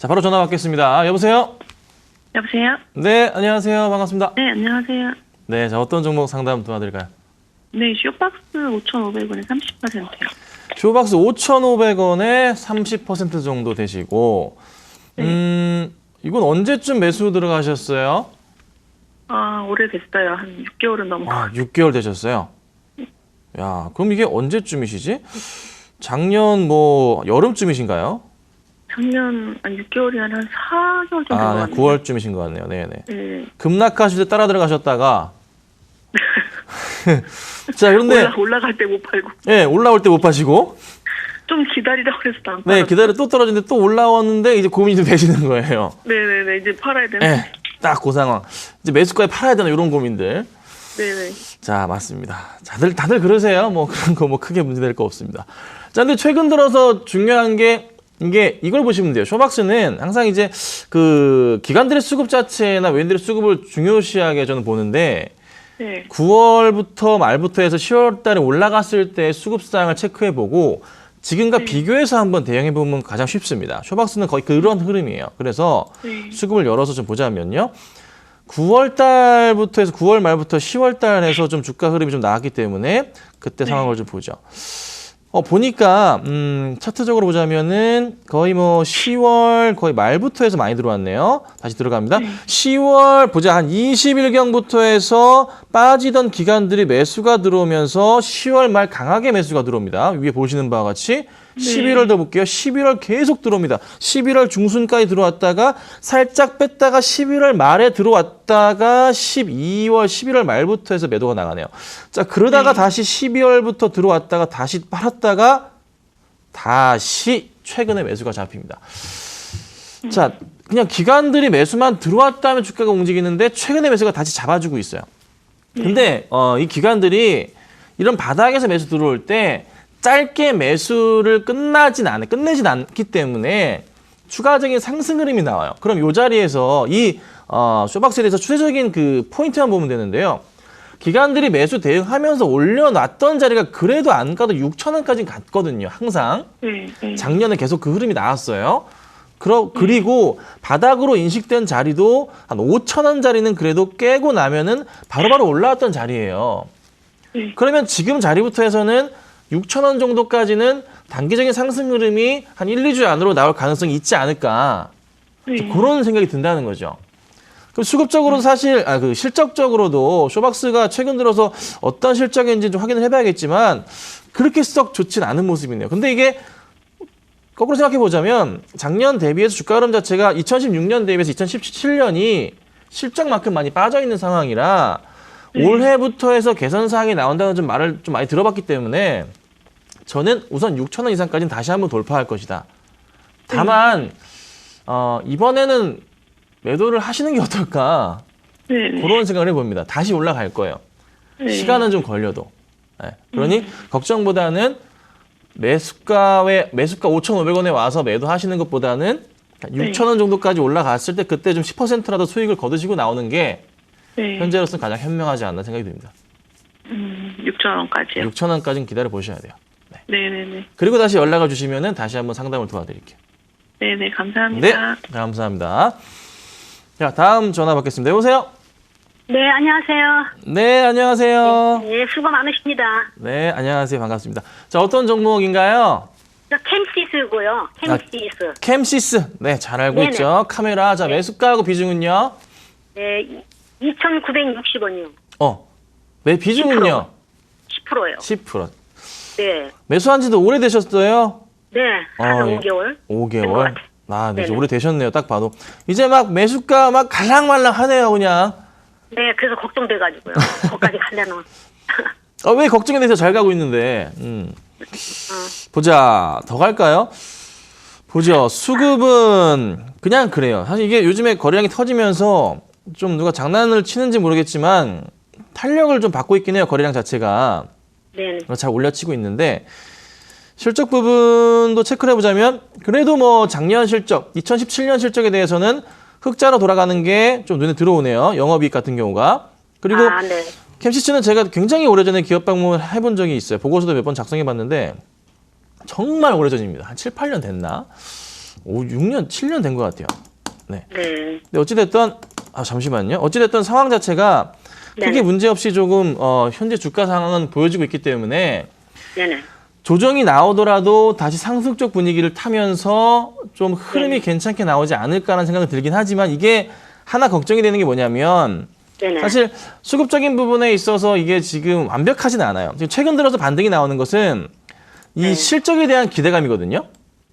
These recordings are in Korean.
자, 바로 전화 받겠습니다. 여보세요? 여보세요? 네, 안녕하세요. 반갑습니다. 네, 안녕하세요. 네, 자, 어떤 종목 상담 도와드릴까요? 네, 쇼박스 5,500원에 30%요. 쇼박스 5,500원에 30% 정도 되시고, 음, 이건 언제쯤 매수 들어가셨어요? 아, 오래됐어요. 한 6개월은 넘고. 아, 6개월 되셨어요. 야, 그럼 이게 언제쯤이시지? 작년 뭐 여름쯤이신가요? 작년 한 6개월이 한 4개월 정도 아, 네, 넘었네요. 9월쯤이신 것 같네요. 네, 네. 네. 급락하실 때 따라 들어가셨다가 자, 그런데 올라, 올라갈 때 못 팔고. 예, 올라올 때 못 파시고 좀 기다리라고 그래서 안 네, 팔았어요. 기다려 또 떨어지는데 또 올라왔는데 이제 고민이 좀 되시는 거예요. 네네네. 이제 팔아야 되는. 예. 딱그 상황. 이제 매수가에 팔아야 되나 이런 고민들. 네네. 자, 맞습니다. 다들 다들 그러세요. 뭐 그런 거 뭐 크게 문제될 거 없습니다. 자, 근데 최근 들어서 중요한 게 이게 이걸 보시면 돼요. 쇼박스는 항상 이제 그 기관들의 수급 자체나 외인들의 수급을 중요시하게 저는 보는데 네. 9월부터 말부터 해서 10월 달에 올라갔을 때 수급상을 체크해 보고 지금과 비교해서 한번 대응해 보면 가장 쉽습니다. 쇼박스는 거의 그런 흐름이에요. 그래서 네. 수급을 열어서 좀 보자면요. 9월 달부터 해서 9월 말부터 10월 달에서 좀 주가 흐름이 좀 나왔기 때문에 그때 상황을 좀 보죠. 어, 보니까, 음, 차트적으로 보자면은 거의 뭐 10월 거의 말부터 해서 많이 들어왔네요. 다시 들어갑니다. 10월, 보자, 한 20일경부터 해서 빠지던 기간들이 매수가 들어오면서 10월 말 강하게 매수가 들어옵니다. 위에 보시는 바와 같이 11월도 볼게요. 11월 계속 들어옵니다. 11월 중순까지 들어왔다가 살짝 뺐다가 11월 말에 들어왔다가 12월, 11월 말부터 해서 매도가 나가네요. 자, 그러다가 다시 12월부터 들어왔다가 다시 팔았다가 다시 최근에 매수가 잡힙니다. 자, 그냥 기관들이 매수만 들어왔다면 주가가 움직이는데 최근에 매수가 다시 잡아주고 있어요. 근데 어, 이 기관들이 이런 바닥에서 매수 들어올 때 짧게 매수를 끝나진 않아, 끝내진 않기 때문에 추가적인 상승 흐름이 나와요. 그럼 이 자리에서 이 어, 쇼박스에 대해서 추세적인 그 포인트만 보면 되는데요. 기관들이 매수 대응하면서 올려놨던 자리가 그래도 안 가도 6천 원까지 갔거든요. 항상. 네. 네. 작년에 계속 그 흐름이 나왔어요. 그러, 그리고 바닥으로 인식된 자리도 한 5천 원짜리는 그래도 깨고 나면은 바로바로 올라왔던 자리예요. 네. 그러면 지금 자리부터 해서는 6천 원 정도까지는 단기적인 상승 흐름이 한 1, 2주 안으로 나올 가능성이 있지 않을까. 네. 그런 생각이 든다는 거죠. 그럼 수급적으로도 사실, 아, 그 실적적으로도 쇼박스가 최근 들어서 어떤 실적인지 좀 확인을 해봐야겠지만 그렇게 썩 좋진 않은 모습이네요. 근데 이게 거꾸로 생각해 보자면 작년 대비해서 주가 흐름 자체가 2016년 대비해서 2017년이 실적만큼 많이 빠져 있는 상황이라 올해부터 해서 개선 사항이 나온다는 좀 말을 좀 많이 들어봤기 때문에 저는 우선 6천 원 이상까지는 다시 한번 돌파할 것이다. 다만 어, 이번에는 매도를 하시는 게 어떨까 네. 네. 그런 생각을 해봅니다. 다시 올라갈 거예요. 네. 시간은 좀 걸려도. 예. 그러니 걱정보다는 매수가에 매수가 5,500원에 와서 매도하시는 것보다는 6,000원 정도까지 올라갔을 때 그때 좀 10%라도 수익을 거두시고 나오는 게 네. 현재로서는 가장 현명하지 않나 생각이 듭니다. 음, 6,000원까지요. 6,000원까지는 기다려 보셔야 돼요. 네네네. 그리고 다시 연락을 주시면은 다시 한번 상담을 도와드릴게요. 네네. 네, 감사합니다. 감사합니다. 자, 다음 전화 받겠습니다. 여보세요? 네, 안녕하세요. 네, 안녕하세요. 네, 수고 많으십니다. 네, 안녕하세요. 반갑습니다. 자, 어떤 종목인가요? 저 캠시스고요. 캠시스. 캠시스. 네, 잘 알고 네네. 있죠. 카메라. 자, 매수가하고 비중은요? 네, 2,960원이요. 어. 매 비중은요? 10%요. 10%. 네. 매수한 지도 오래되셨어요? 네, 한 어, 예. 5개월. 된것 5개월. 같아요. 아, 네, 이제 네네. 오래되셨네요. 딱 봐도. 이제 막 매수가 막 갈랑말랑 하네요, 그냥. 네, 그래서 걱정돼가지고요. 거기까지 가려나. 아, 왜 걱정이 돼서 잘 가고 있는데. 음. 보자. 더 갈까요? 보죠. 수급은 그냥 그래요. 사실 이게 요즘에 거래량이 터지면서 좀 누가 장난을 치는지 모르겠지만 탄력을 좀 받고 있긴 해요. 거래량 자체가. 네, 잘 올려치고 있는데 실적 부분도 체크를 해보자면 그래도 뭐 작년 실적, 2017년 실적에 대해서는 흑자로 돌아가는 게 좀 눈에 들어오네요. 영업이익 같은 경우가. 그리고 아, 네. 캠시츠는 제가 굉장히 오래전에 기업 방문을 해본 적이 있어요. 보고서도 몇 번 작성해 봤는데 정말 오래전입니다. 한 7, 8년 됐나? 오, 6년, 7년 된 것 같아요. 네. 네. 근데 어찌됐든, 아, 잠시만요. 어찌됐든 상황 자체가 크게 네네. 문제 없이 조금, 어, 현재 주가 상황은 보여지고 있기 때문에 네네. 조정이 나오더라도 다시 상승적 분위기를 타면서 좀 흐름이 괜찮게 나오지 않을까라는 생각이 들긴 하지만 이게 하나 걱정이 되는 게 뭐냐면 네네. 사실 수급적인 부분에 있어서 이게 지금 완벽하진 않아요. 지금 최근 들어서 반등이 나오는 것은 이 네. 실적에 대한 기대감이거든요.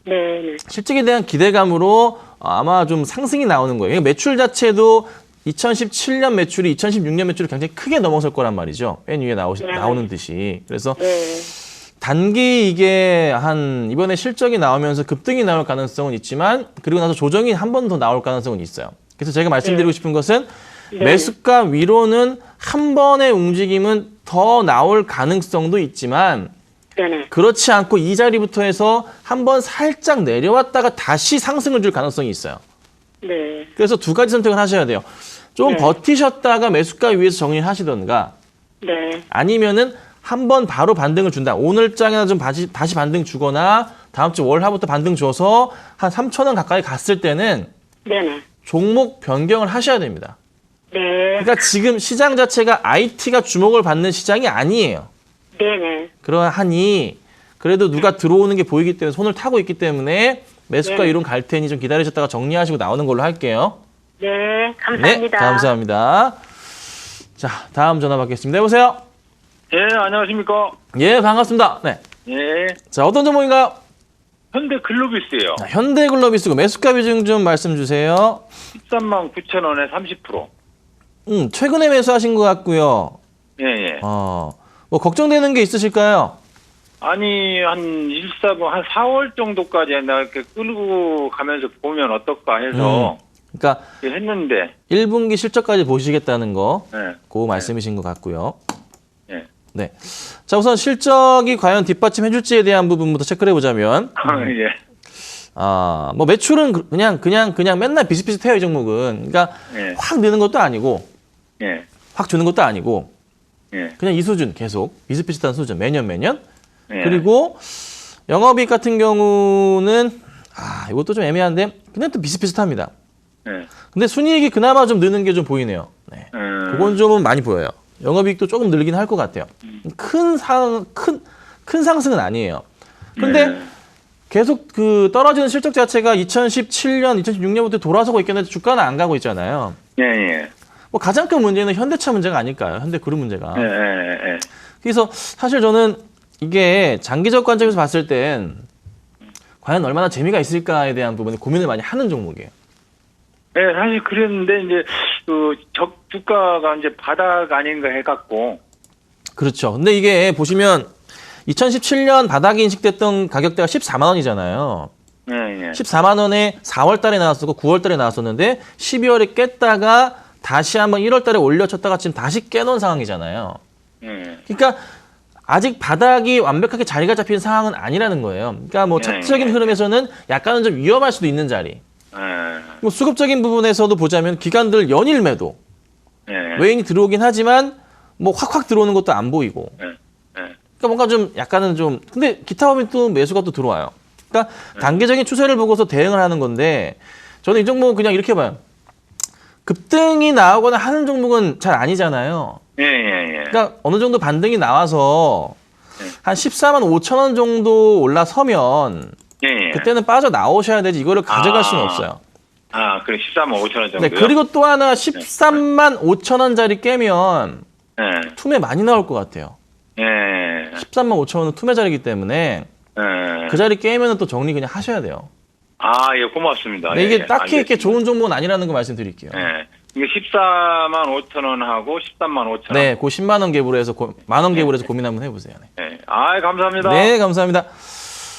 네네. 실적에 대한 기대감으로 아마 좀 상승이 나오는 거예요. 그러니까 매출 자체도 2017년 매출이 2016년 매출을 굉장히 크게 넘어설 거란 말이죠. 맨 위에 나오, 네. 나오는 듯이. 그래서 네. 단기 이게 한 이번에 실적이 나오면서 급등이 나올 가능성은 있지만 그리고 나서 조정이 한 번 더 나올 가능성은 있어요. 그래서 제가 말씀드리고 싶은 것은 네. 매수가 위로는 한 번의 움직임은 더 나올 가능성도 있지만. 그렇지 않고 이 자리부터 해서 한 번 살짝 내려왔다가 다시 상승을 줄 가능성이 있어요. 네. 그래서 두 가지 선택을 하셔야 돼요. 좀 네. 버티셨다가 매수가 위에서 정리를 하시던가 네. 아니면은 한 번 바로 반등을 준다. 오늘 장에나 좀 다시, 다시 반등 주거나 다음 주 월하부터 반등 줘서 한 3천 원 가까이 갔을 때는 네네. 종목 변경을 하셔야 됩니다. 네. 그러니까 지금 시장 자체가 IT가 주목을 받는 시장이 아니에요. 네네. 그러하니 그래도 누가 들어오는 게 보이기 때문에 손을 타고 있기 때문에 매수가 네. 이론 갈 테니 좀 기다리셨다가 정리하시고 나오는 걸로 할게요. 네. 네, 감사합니다. 감사합니다. 자, 다음 전화 받겠습니다. 여보세요? 예, 안녕하십니까. 예, 반갑습니다. 네. 예, 자, 어떤 종목인가요? 현대 글로비스예요. 자, 현대 글로비스고 매수가 비중 좀 말씀 주세요. 13만 9천 원에 30%. 음, 최근에 매수하신 것 같고요. 예, 예. 어, 뭐 걱정되는 게 있으실까요? 아니, 한 1사분, 한 4월 정도까지 나 이렇게 끌고 가면서 보면 어떨까 해서 그러니까 이렇게 했는데, 1분기 실적까지 보시겠다는 거, 예, 그 말씀이신 것 같고요. 예. 네. 자, 우선 실적이 과연 뒷받침해 줄지에 대한 부분부터 체크를 해보자면, 예, 아, 뭐 매출은 그- 그냥, 그냥, 그냥 맨날 비슷비슷해요, 이 종목은. 그러니까 예, 확 느는 것도 아니고, 예, 확 주는 것도 아니고, 예. 그냥 이 수준 계속 비슷비슷한 수준 매년 매년. 예. 그리고 영업이익 같은 경우는 아, 이것도 좀 애매한데, 근데 또 비슷비슷합니다. 예. 근데 순이익이 그나마 좀 느는 게 좀 보이네요. 네. 음, 그건 좀은 많이 보여요. 영업이익도 조금 늘긴 할 것 같아요. 큰 상, 큰, 큰 상승은 아니에요. 근데 네. 계속 그 떨어지는 실적 자체가 2017년, 2016년부터 돌아서고 있긴 한데 주가는 안 가고 있잖아요. 예, 예. 뭐 가장 큰 문제는 현대차 문제가 아닐까요? 현대그룹 문제가. 예, 예, 예. 그래서 사실 저는 이게 장기적 관점에서 봤을 땐 과연 얼마나 재미가 있을까에 대한 부분에 고민을 많이 하는 종목이에요. 예, 사실 그랬는데, 이제, 그, 적, 주가가 이제 바닥 아닌가 해갖고, 그렇죠. 근데 이게 보시면 2017년 바닥이 인식됐던 가격대가 14만 원이잖아요. 예, 예. 14만 원에 4월 달에 나왔었고 9월 달에 나왔었는데 12월에 깼다가 다시 한번 1월 달에 올려쳤다가 지금 다시 깨놓은 상황이잖아요. 예. 그러니까 아직 바닥이 완벽하게 자리가 잡힌 상황은 아니라는 거예요. 그러니까 뭐 네, 차트적인 네. 흐름에서는 약간은 좀 위험할 수도 있는 자리. 예. 뭐 수급적인 부분에서도 보자면 기관들 연일 매도 예. 외인이 들어오긴 하지만 뭐 확확 들어오는 것도 안 보이고 예. 예. 그러니까 뭔가 좀 약간은 좀 근데 기타 법인 또 매수가 또 들어와요. 그러니까 네. 단계적인 추세를 보고서 대응을 하는 건데 저는 이 종목은 그냥 이렇게 봐요. 급등이 나오거나 하는 종목은 잘 아니잖아요. 예, 예, 예. 그러니까 어느 정도 반등이 나와서 네. 한 14만 5천 원 정도 올라서면 예, 예. 그때는 빠져 나오셔야 되지 이거를 가져갈 아. 수는 없어요. 아, 그래 14만 5천 원 정도요? 네, 그리고 또 하나 13만 5천 원짜리 깨면 예, 투매 많이 나올 것 같아요. 예, 13만 5천 원은 투매 자리이기 때문에 예. 그 자리 깨면 또 정리 그냥 하셔야 돼요. 아, 예, 고맙습니다. 네, 예, 이게 예, 딱히 이렇게 알겠습니다. 좋은 종목은 아니라는 거 말씀드릴게요. 예. 이게 14만 5천 원하고 13만 5천 원. 네, 그 10만 원 갭으로 해서 고, 만원 갭으로 해서 고민 한번 해보세요. 네. 예. 아, 감사합니다. 네, 감사합니다.